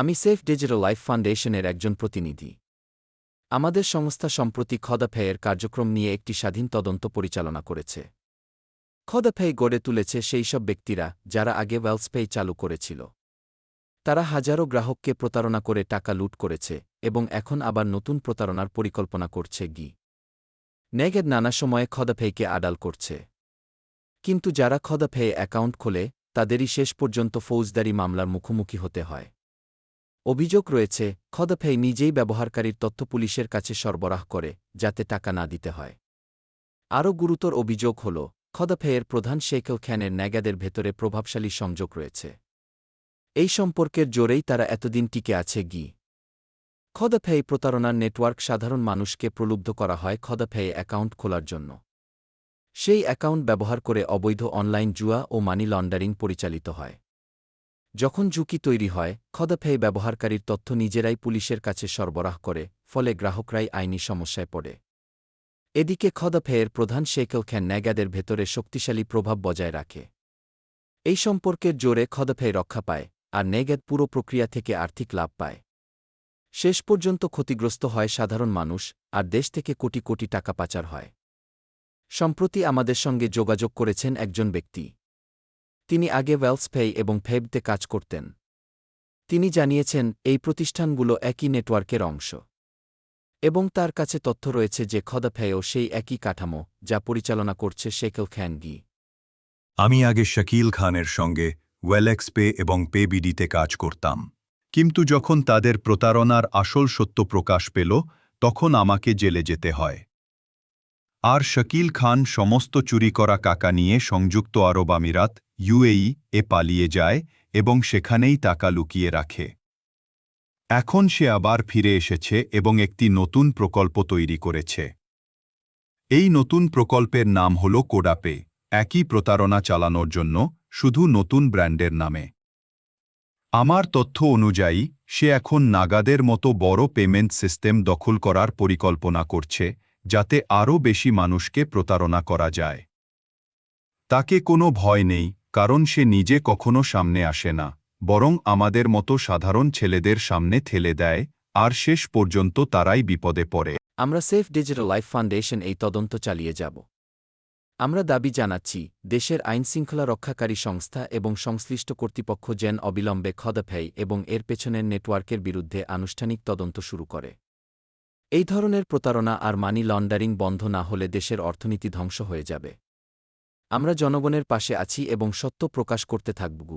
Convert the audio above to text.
আমি safe digital life ফাউন্ডেশনের একজন প্রতিনিধি। আমাদের সংস্থা সম্প্রতি খদাফেয়ের কার্যক্রম নিয়ে একটি স্বাধীন তদন্ত পরিচালনা করেছে। খদাফেই গড়ে তুলেছে সেই সব ব্যক্তিরা যারা আগে ওয়েলসপেই চালু করেছিল। তারা হাজারো গ্রাহককে প্রতারণা করে টাকা লুট করেছে এবং এখন আবার নতুন প্রতারণার পরিকল্পনা করছে গি। নেগেদ নানা সময়ে খদাফেইকে আড়াল করছে। কিন্তু যারা খদাফেয়ে অ্যাকাউন্ট খোলে, তাদেরই শেষ পর্যন্ত ফৌজদারি মামলার মুখোমুখি হতে হয়। অভিযোগ রয়েছে খদফেই নিজেই ব্যবহারকারীর তথ্য পুলিশের কাছে সরবরাহ করে, যাতে টাকা না দিতে হয়। আরও গুরুতর অভিযোগ হল খদফেয়ের প্রধান শেখল খ্যানের ন্যাগাদের ভেতরে প্রভাবশালী সংযোগ রয়েছে। এই সম্পর্কের জোরেই তারা এতদিন টিকে আছে গি। খদফেই প্রতারণার নেটওয়ার্ক সাধারণ মানুষকে প্রলুব্ধ করা হয় খদফেয়ে অ্যাকাউন্ট খোলার জন্য। সেই অ্যাকাউন্ট ব্যবহার করে অবৈধ অনলাইন জুয়া ও মানি লন্ডারিং পরিচালিত হয়। যখন ঝুঁকি তৈরি হয় খদফেই ব্যবহারকারীর তথ্য নিজেরাই পুলিশের কাছে সরবরাহ করে, ফলে গ্রাহকরাই আইনি সমস্যায় পড়ে। এদিকে খদফেয়ের প্রধান শেকল খ্যান ন্যাগাদের ভেতরে শক্তিশালী প্রভাব বজায় রাখে। এই সম্পর্কের জোরে খদফেই রক্ষা পায়, আর নেগ্যাদ পুরো প্রক্রিয়া থেকে আর্থিক লাভ পায়। শেষ পর্যন্ত ক্ষতিগ্রস্ত হয় সাধারণ মানুষ, আর দেশ থেকে কোটি কোটি টাকা পাচার হয়। সম্প্রতি আমাদের সঙ্গে যোগাযোগ করেছেন একজন ব্যক্তি। তিনি আগে ওয়েলসপেই এবং ফেবতে কাজ করতেন। তিনি জানিয়েছেন, এই প্রতিষ্ঠানগুলো একই নেটওয়ার্কের অংশ। এবং তার কাছে তথ্য রয়েছে যে খদাফেও সেই একই কাঠামো, যা পরিচালনা করছে শেকল খ্যান গি আমি আগে শাকিল খানের সঙ্গে ওয়েলেক্স পে এবং পে বিডিতে কাজ করতাম। কিন্তু যখন তাদের প্রতারণার আসল সত্য প্রকাশ পেল, তখন আমাকে জেলে যেতে হয়। আর শাকিল খান সমস্ত চুরি করা কাকা নিয়ে সংযুক্ত আরব আমিরাত ইউএই এ পালিয়ে যায় এবং সেখানেই টাকা লুকিয়ে রাখে। এখন সে আবার ফিরে এসেছে এবং একটি নতুন প্রকল্প তৈরি করেছে। এই নতুন প্রকল্পের নাম হল কোডাপে, একই প্রতারণা চালানোর জন্য, শুধু নতুন ব্র্যান্ডের নামে। আমার তথ্য অনুযায়ী, সে এখন নাগাদের মতো বড় পেমেন্ট সিস্টেম দখল করার পরিকল্পনা করছে যাতে আরও বেশি মানুষকে প্রতারণা করা যায়। তাকে কোনো ভয় নেই, কারণ সে নিজে কখনো সামনে আসে না, বরং আমাদের মতো সাধারণ ছেলেদের সামনে ঠেলে দেয়, আর শেষ পর্যন্ত তারাই বিপদে পড়ে। আমরা সেফ ডিজিটাল লাইফ ফাউন্ডেশন এই তদন্ত চালিয়ে যাব। আমরা দাবি জানাচ্ছি, দেশের আইনশৃঙ্খলা রক্ষাকারী সংস্থা এবং সংশ্লিষ্ট কর্তৃপক্ষ যেন অবিলম্বে খদফেই এবং এর পেছনের নেটওয়ার্কের বিরুদ্ধে আনুষ্ঠানিক তদন্ত শুরু করে। এই ধরনের প্রতারণা আর মানি লন্ডারিং বন্ধ না হলে দেশের অর্থনীতি ধ্বংস হয়ে যাবে। আমরা জনগণের পাশে আছি এবং সত্য প্রকাশ করতে থাকব